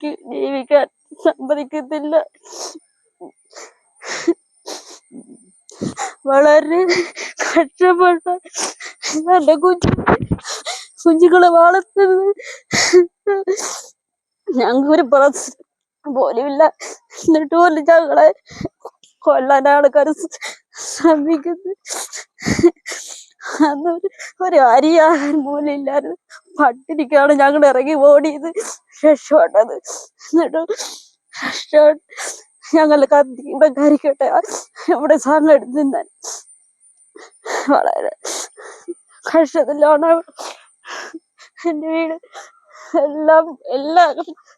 എനിക്ക് ജീവിക്കാൻ സമ്മതിക്കത്തില്ല വളരെ കഷ്ടപ്പെട്ട എന്റെ കുഞ്ഞു കുഞ്ഞുങ്ങളെ വളർത്തുന്നത് ഞങ്ങൾക്ക് ഒരു പ്രശ്നം പോലുമില്ല. എന്നിട്ട് പോലും ഞങ്ങളെ കൊല്ലാൻ ആൾക്കാർ ശ്രമിക്കുന്നു അന്ന് ഒരു- അരിയാഹാരം പോലും ഇല്ലായിരുന്നു. പട്ടിണിക്കാണ് ഞങ്ങൾ ഇറങ്ങി ഓടിയത്. രക്ഷപ്പെട്ടത്. എന്നിട്ട് ഞങ്ങൾ കത്തി ഇവിടെ കരിക്കട്ടെ. ഇവിടെ എടുത്ത് തിന്നാൻ വളരെ കഷ്ടത്തിലാണ് എന്റെ വീട് എല്ലാം എല്ലാ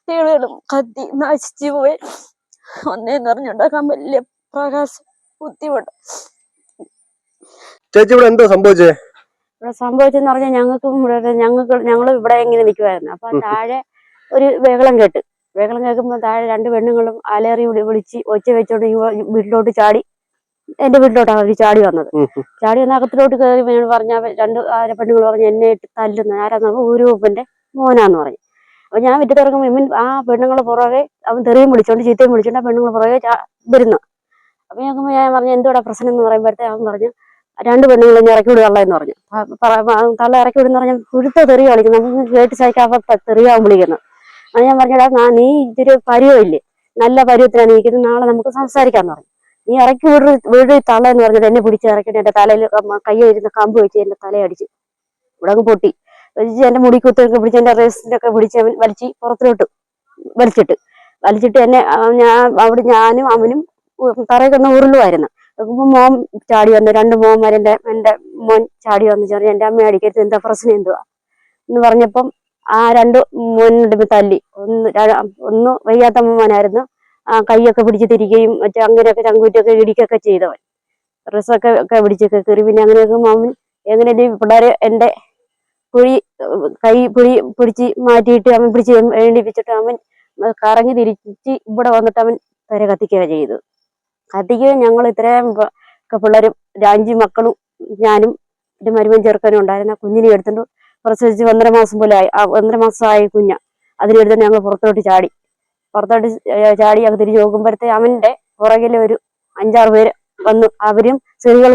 വീടുകളും കത്തി നശിച്ചു പോയി. ഒന്നേ നിറഞ്ഞുണ്ടാക്കാൻ വലിയ പ്രകാശം ബുദ്ധിമുട്ട്. ചേച്ചി ഇവിടെ എന്താ സംഭവിച്ചേ? ഇവിടെ സംഭവിച്ചെന്ന് പറഞ്ഞാൽ ഞങ്ങൾക്കും ഇവിടെ ഞങ്ങൾക്ക് ഞങ്ങൾ ഇവിടെ ഇങ്ങനെ നിൽക്കുമായിരുന്നു അപ്പൊ താഴെ ഒരു ബഹളം കേട്ട്. ബഹളം കേൾക്കുമ്പോൾ താഴെ രണ്ട് പെണ്ണുങ്ങളും അലേറി വിളി വിളിച്ച് ഒച്ച വെച്ചോണ്ട് വീട്ടിലോട്ട് ചാടി. എന്റെ വീട്ടിലോട്ടാണ് അവർ ചാടി വന്നത്. ചാടി വന്ന അകത്തിലോട്ട് കയറി പറഞ്ഞ രണ്ട് ആരെ പെണ്ണുങ്ങൾ പറഞ്ഞു എന്നെ ഇട്ട് തല്ലുന്ന ആരാന്ന് പറഞ്ഞാൽ ഊരൂപ്പന്റെ മോനാന്ന് പറഞ്ഞു. അപ്പൊ ഞാൻ വിറ്റ് തുറക്കുമ്പോൾ ഇമ്മൻ ആ പെണ്ണുങ്ങളെ പുറകെ അവൻ തെറിയും വിളിച്ചോണ്ട് ചീത്തയും വിളിച്ചോണ്ട് ആ പെണ്ണുങ്ങളെ പുറകെ വരുന്നു. അപ്പൊ ഞാൻ പറഞ്ഞു എന്തോടാ പ്രശ്നം? എന്ന് പറയുമ്പോഴത്തെ അവൻ പറഞ്ഞു രണ്ട് പെണ്ണുങ്ങളെ ഇറക്കി വിടുകയുള്ള എന്ന് പറഞ്ഞു. തള്ള ഇറക്കി വിടുന്ന പറഞ്ഞാൽ കുഴുത്ത തെറി കളിക്കുന്നു കേട്ട് സഹിക്കാത്ത തെറിയാവും വിളിക്കുന്നു. അത് ഞാൻ പറഞ്ഞടാ നാ ഇതൊരു പരുവമില്ലേ? നല്ല പരുവത്തിലാണ് നീക്കുന്നത് നാളെ നമുക്ക് സംസാരിക്കാന്ന് പറഞ്ഞു. നീ ഇറക്കി വിട വീട് തള്ള എന്ന് പറഞ്ഞത് എന്നെ പിടിച്ച് ഇറക്കിയിട്ട് എന്റെ തലയിൽ കയ്യിൽ കമ്പ് വെച്ച് എന്റെ തലയടിച്ചു. ഇവിടെ അങ്ങ് പൊട്ടി. വലിച്ച് എന്റെ മുടി കുത്തൊക്കെ പിടിച്ച് എന്റെ ഒക്കെ പിടിച്ച് അവൻ വലിച്ച് പുറത്തിലോട്ട്. വലിച്ചിട്ട്. വലിച്ചിട്ട് എന്നെ ഞാൻ അവിടെ ഞാനും അവനും തറയിൽ കിടന്ന് ഉരുളുമായിരുന്നു നോക്കുമ്പോ മോൻ ചാടി വന്നു. രണ്ട് മോന്മാരെ എന്റെ മോൻ ചാടി വന്നു. പറഞ്ഞു എന്റെ അമ്മ അടിക്കരുത്. എന്താ പ്രശ്നം? എന്തുവാ? എന്ന് പറഞ്ഞപ്പം ആ രണ്ട് മോനുണ്ട് തല്ലി. ഒന്ന് ഒന്ന് വയ്യാത്ത മോനായിരുന്നു. ആ കൈയൊക്കെ പിടിച്ച് തിരിക്കുകയും മറ്റേ അങ്ങനെയൊക്കെ ചങ്കൂറ്റൊക്കെ ഇടിക്കൊക്കെ ചെയ്തവൻ. ഡ്രസ്സൊക്കെ ഒക്കെ പിടിച്ചൊക്കെ കയറി പിന്നെ അങ്ങനെയൊക്കെ മാമൻ എങ്ങനെ പിള്ളേരെ എന്റെ കുഴി കൈ പുഴി പിടിച്ച് മാറ്റിയിട്ട് അവൻ പിടിച്ച് എഴുതിപ്പിച്ചിട്ട് അവൻ കറങ്ങി തിരിച്ച് ഇവിടെ വന്നിട്ട് അവൻ തര കത്തിക്കുക ചെയ്തു കത്തിക്കുകയും ഞങ്ങൾ ഇത്രയും പിള്ളേരും രാഞ്ചി മക്കളും ഞാനും എന്റെ മരുമൻ ചെറുക്കനും ഉണ്ടായിരുന്ന കുഞ്ഞിനെ എടുത്തിട്ട് പ്രസവിച്ച് ഒന്നര മാസം പോലെ ആയി. ഒന്നര മാസമായ കുഞ്ഞ. അതിനെടുത്തിട്ട് ഞങ്ങൾ പുറത്തോട്ട് ചാടി. പുറത്തോട്ട് ചാടി ഞങ്ങൾ തിരിച്ചു നോക്കുമ്പോഴത്തെ അവന്റെ പുറകിലെ ഒരു അഞ്ചാറ് പേര് വന്നു. അവരും സ്ത്രീകൾ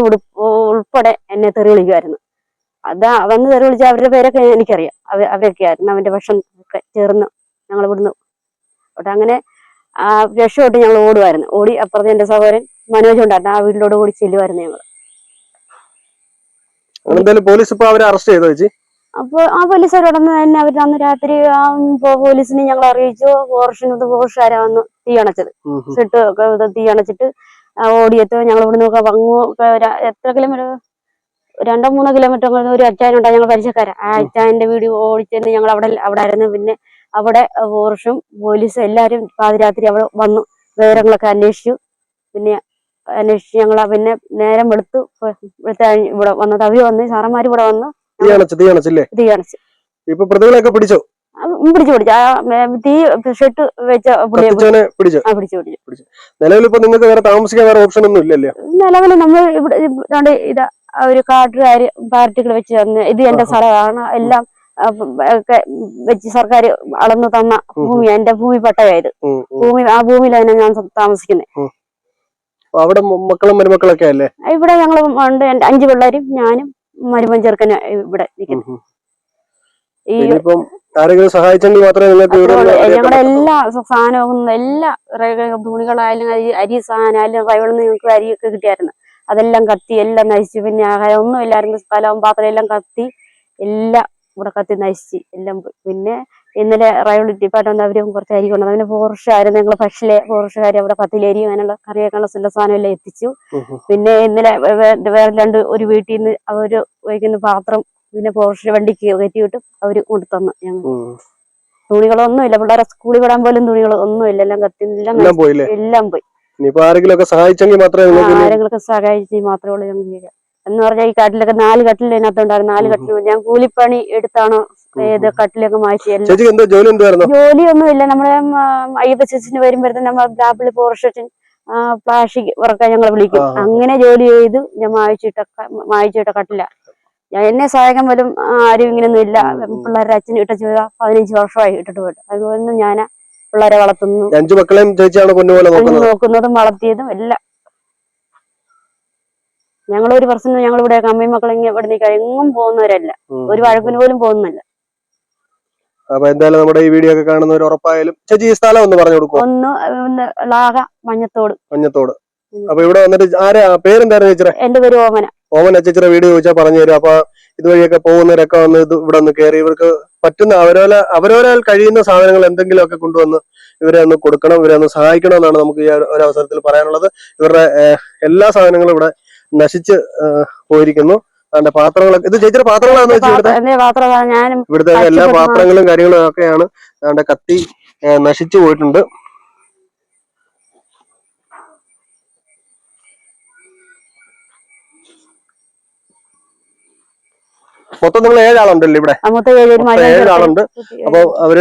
ഉൾപ്പെടെ എന്നെ തെറി വിളിക്കുമായിരുന്നു അതാ വന്ന് തെറി വിളിച്ച അവരുടെ പേരൊക്കെ എനിക്കറിയാം. അവ അവരൊക്കെ ആയിരുന്നു അവന്റെ ഭക്ഷണം ഒക്കെ ചേർന്ന് ഞങ്ങൾ ഇവിടുന്ന്. അങ്ങനെ ആ രക്ഷപ്പെട്ട് ഞങ്ങൾ ഓടുമായിരുന്നു ഓടി അപ്പുറത്ത് എന്റെ സഹോദരൻ മനോജ് ഉണ്ടായിരുന്നു. ആ വീട്ടിലോട് കൂടി ചെല്ലുമായിരുന്നു ഞങ്ങൾ. എന്തായാലും പോലീസ് ഇപ്പൊ അവരെ അറസ്റ്റ് ചെയ്തോ ചേച്ചി? അപ്പോൾ ആ പോലീസുകാരോടൊന്ന് തന്നെ അവർ അന്ന് രാത്രി പോലീസിനെ ഞങ്ങൾ അറിയിച്ചു. പോർഷനത് പോർഷുകാരാ വന്ന് തീ അണച്ചത്. സിട്ട് ഒക്കെ തീ അണച്ചിട്ട് ഓടിയെത്തോ. ഞങ്ങൾ ഇവിടെ നിന്നൊക്കെ വങ്ങു എത്ര കിലോമീറ്റർ രണ്ടോ മൂന്നോ കിലോമീറ്റർ ഒരു അച്ചായനുണ്ടായി ഞങ്ങൾ പരിചയക്കാരാ. ആ അച്ചായന്റെ വീട് ഓടിച്ചെന്ന് ഞങ്ങൾ അവിടെ അവിടെ ആയിരുന്നു. പിന്നെ അവിടെ പോർഷും പോലീസും എല്ലാവരും പാതിരാത്രി അവിടെ വന്നു. വിവരങ്ങളൊക്കെ അന്വേഷിച്ചു. പിന്നെ അന്വേഷിച്ച് ഞങ്ങൾ പിന്നെ നേരം വെളുത്തു. ഇവിടെ വന്നത് അവർ വന്ന്. സാറന്മാര് ഇവിടെ വന്ന്. തീ അണച്ചു ഇപ്പൊ പ്രതികളെയൊക്കെ പിടിച്ചോ? പിടിച്ചു പിടിച്ചു. തീ ഷെട്ട് വെച്ച പിടിച്ചു. നിലവിൽ ഇപ്പൊ നിങ്ങൾക്ക് വേറെ താമസിക്കാൻ വേറെ ഓപ്ഷൻ ഒന്നും ഇല്ലല്ലേ? നിലവിൽ നമ്മൾ ഇവിടെ ഇതാ ഒരു കാട്ടുകാര് പാർട്ടികൾ വെച്ച് തന്ന്. ഇത് എന്റെ. സ്ഥലമാണ്. എല്ലാം വെച്ച് സർക്കാർ അളന്നു തന്ന ഭൂമി എന്റെ ഭൂമി പട്ടയായത്. ഭൂമി ആ ഭൂമിയിലാണ് ഞാൻ താമസിക്കുന്നത് അവിടെ മക്കളും മരുമക്കളൊക്കെ അല്ലേ? ഇവിടെ ഞങ്ങൾ ഉണ്ട് എന്റെ അഞ്ചു പിള്ളേരും ഞാനും മരുമൻ ചെറുക്കന് ഇവിടെ ഇനിയിപ്പം ആരെങ്കിലും സഹായിച്ചെങ്കിൽ മാത്രമേ നിങ്ങൾക്ക് ഞങ്ങളുടെ എല്ലാ സാധനവും എല്ലാ തുണികളായാലും അരി അരി സാധനമായാലും റൈവളിൽ നിന്ന് ഞങ്ങൾക്ക് അരിയൊക്കെ കിട്ടിയായിരുന്നു. അതെല്ലാം കത്തി എല്ലാം നശിച്ചു. പിന്നെ ആഹാരം ഒന്നും ഇല്ലായിരുന്നു സ്ഥലവും പാത്രം എല്ലാം കത്തി എല്ലാം ഇവിടെ കത്തി നശിച്ച് എല്ലാം പോയി. പിന്നെ ഇന്നലെ റൈവൾ ഡിപ്പാർട്ട് വന്ന് അവരും കുറച്ച് അരി കൊണ്ടു പിന്നെ ഫോറസ്റ്റുകാരും ഞങ്ങൾ പക്ഷിലെ ഫോറസ്റ്റുകാർ അവിടെ കത്തിലരി അങ്ങനെയുള്ള കറിയൊക്കെയുള്ള എല്ലാ സാധനം എല്ലാം എത്തിച്ചു. പിന്നെ ഇന്നലെ വേറെ രണ്ട് ഒരു വീട്ടിൽ നിന്ന് അവർ ഉപയോഗിക്കുന്ന പാത്രം പിന്നെ ഫോറസ്റ്റ് വണ്ടിക്ക് കയറ്റി വിട്ട് അവർ കൊണ്ടുതന്നു ഞങ്ങൾ. തുണികളൊന്നുമില്ല തുണികളൊന്നും ഇല്ല. പിള്ളേരെ സ്കൂളിൽ വിടാൻ പോലും തുണികൾ ഒന്നും ഇല്ല. എല്ലാം കത്തി എല്ലാം എല്ലാം എല്ലാം പോയി. ആരെങ്കിലും സഹായിച്ചെങ്കിൽ മാത്രമേ ആരെങ്കിലും സഹായിച്ചെങ്കിൽ മാത്രമേ ഉള്ളൂ ഞങ്ങൾ ചെയ്യാം എന്ന് പറഞ്ഞാൽ ഈ കട്ടിലൊക്കെ നാല് കട്ടിൽ ഇതിനകത്തുണ്ടായിരുന്നു നാല്. കട്ടിൽ ഞാൻ കൂലിപ്പണി എടുത്താണ് ഏത് കട്ടിലൊക്കെ മാറ്റി എല്ലാം. എന്താ ജോലി എന്തായിരുന്നു ജോലിയൊന്നും ഇല്ല. നമ്മളെ അയ്യപ്പ ചേച്ചിന് വരുമ്പോഴത്തെ നമ്മൾ ലാബിൽ പോർഷൻ പ്ലാസ്റ്റിക് ഉറക്ക ഞങ്ങളെ വിളിക്കും. അങ്ങനെ ജോലി ചെയ്ത് ഞാൻ മായിച്ചിട്ട മായിച്ചിട്ട കട്ടില്ല ഞാൻ എന്നെ സഹായിക്കാൻ പോലും ആരും ഇങ്ങനെയൊന്നും ഇല്ല. പിള്ളേരുടെ അച്ഛനും ഇട്ട ചെയ്ത പതിനഞ്ച് വർഷമായി ഇട്ടിട്ട് പോയിട്ട്. അതുപോലെ ഞാൻ പിള്ളേരെ വളർത്തുന്നു. നോക്കുന്നതും വളർത്തിയതും എല്ലാം. ഞങ്ങളൊരു പ്രശ്നം ഞങ്ങൾ ഇവിടെ അമ്മയും മക്കളും ഇവിടെ നിൽക്കുക എങ്ങും പോകുന്നവരല്ല. ഒരു വഴക്കിന് പോലും പോകുന്നില്ല അപ്പൊ എന്തായാലും നമ്മുടെ ഈ വീഡിയോ ഒക്കെ കാണുന്നവർ ഉറപ്പായാലും ചേച്ചി ഈ സ്ഥലം ഒന്ന് പറഞ്ഞു കൊടുക്കും ഒന്ന് ലാഹ മഞ്ഞത്തോട്. മഞ്ഞത്തോട്. അപ്പൊ ഇവിടെ വന്നിട്ട് ആരാ? പേരെന്തായിരുന്നു ചേച്ചിയുടെ? എന്റെ പേര് ഓമന. ഓമന ചേച്ചിയുടെ വീഡിയോ ചോദിച്ചാൽ പറഞ്ഞു തരും. അപ്പൊ ഇതുവഴിയൊക്കെ പോകുന്നവരൊക്കെ വന്ന് ഇത് ഇവിടെ ഒന്ന് കയറി ഇവർക്ക് പറ്റുന്ന അവരോല അവരോരാൽ കഴിയുന്ന സാധനങ്ങൾ എന്തെങ്കിലുമൊക്കെ കൊണ്ടുവന്ന് ഇവരെ ഒന്ന് കൊടുക്കണം ഇവരെ ഒന്ന് സഹായിക്കണം എന്നാണ് നമുക്ക് ഈ ഒരു- ഒരു അവസരത്തിൽ പറയാനുള്ളത്. ഇവരുടെ എല്ലാ സാധനങ്ങളും ഇവിടെ നശിച്ച് പോയിരിക്കുന്നു. അതിന്റെ പാത്രങ്ങളൊക്കെ ഇത് ചേച്ചിയുടെ പാത്രങ്ങളാന്ന് വെച്ചാൽ ഇവിടുത്തെ? എല്ലാ പാത്രങ്ങളും കാര്യങ്ങളും ഒക്കെയാണ് അതിന്റെ കത്തി നശിച്ചു പോയിട്ടുണ്ട്. മൊത്തം നിങ്ങൾ ഏഴാളുണ്ടല്ലോ ഇവിടെ? ഏഴാളുണ്ട്. അപ്പൊ അവർ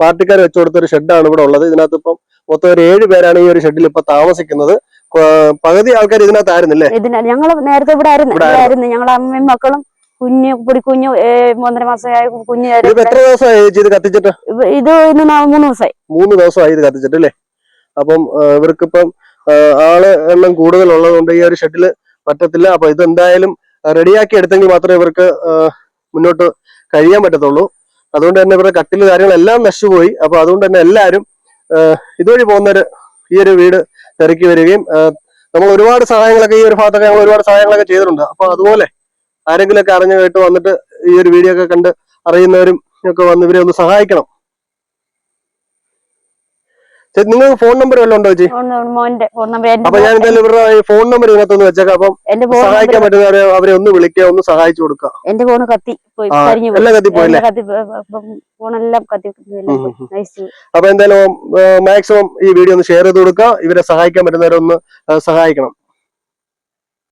പാർട്ടിക്കാർ വെച്ചു കൊടുത്ത ഒരു ഷെഡാണ് ഇവിടെ ഉള്ളത്. ഇതിനകത്ത് ഇപ്പം മൊത്തം ഒരു ഏഴ് പേരാണ് ഈ ഒരു ഷെഡിൽ ഇപ്പൊ താമസിക്കുന്നത്. പകുതി ആൾക്കാർ ഇതിനകത്തായിരുന്നില്ലേ? ഇതിന ഞങ്ങൾ നേരത്തെ ഇവിടെ ആയിരുന്നു. ഇവിടെ ആയിരുന്നു. ഞങ്ങളെ അമ്മയും മക്കളും കുഞ്ഞ് പൊടി കുഞ്ഞ് ഒന്നര മാസമായ കുഞ്ഞു ഇതിപ്പോ എത്ര ദിവസമായി ചേച്ചി ഇത് കത്തിച്ചിട്ട്? ഇത് ഇന്ന് നാ- മൂന്ന് ദിവസമായി. മൂന്ന് ദിവസമായി ഇത് കത്തിച്ചിട്ട് അല്ലേ അപ്പം ആ, ഇവർക്കിപ്പം ആ, ആൾ എണ്ണം കൂടുതലുള്ളത് ഉള്ളതുകൊണ്ട് ഈ ഒരു ഷെഡിൽ പറ്റത്തില്ല. അപ്പൊ ഇത് എന്തായാലും റെഡിയാക്കി എടുത്തെങ്കിൽ മാത്രമേ ഇവർക്ക് ആ, മുന്നോട്ട് കഴിയാൻ പറ്റത്തുള്ളൂ. അതുകൊണ്ട് തന്നെ ഇവരുടെ കട്ടിൽ കാര്യങ്ങളെല്ലാം നശിച്ചുപോയി. അപ്പൊ അതുകൊണ്ട് തന്നെ എല്ലാവരും ആ, ഇതുവഴി പോകുന്നവര് ഈ ഒരു വീട് തിരക്കി വരികയും നമ്മൾ ഒരുപാട് സഹായങ്ങളൊക്കെ ഈ ഒരു ഭാഗത്തൊക്കെ ഞങ്ങൾ ഒരുപാട് സഹായങ്ങളൊക്കെ ചെയ്തിട്ടുണ്ട്. അപ്പൊ അതുപോലെ ആരെങ്കിലുമൊക്കെ അറിഞ്ഞു കേട്ട് വന്നിട്ട് ഈ ഒരു വീഡിയോ ഒക്കെ കണ്ട് അറിയുന്നവരും ഒക്കെ വന്ന് ഇവരെ ഒന്ന് സഹായിക്കണം. നിങ്ങൾ ഫോൺ നമ്പർ വല്ലതും ഉണ്ടോ ചേച്ചി? അപ്പൊ ഞാൻ എന്തായാലും ഇവരുടെ ഫോൺ നമ്പർ ഇതിനകത്തൊന്ന് വെച്ചേക്കാം. അപ്പം സഹായിക്കാൻ പറ്റുന്നവരെ അവരെ ഒന്ന് വിളിക്കുക ഒന്ന് സഹായിച്ചു കൊടുക്കുക. എന്റെ ഫോണ് കത്തി പോയി എല്ലാം കത്തി ഫോണെല്ലാം. അപ്പൊ എന്തായാലും മാക്സിമം ഈ വീഡിയോ ഒന്ന് ഷെയർ ചെയ്ത് കൊടുക്കുക. ഇവരെ സഹായിക്കാൻ പറ്റുന്നവരെ ഒന്ന് സഹായിക്കണം.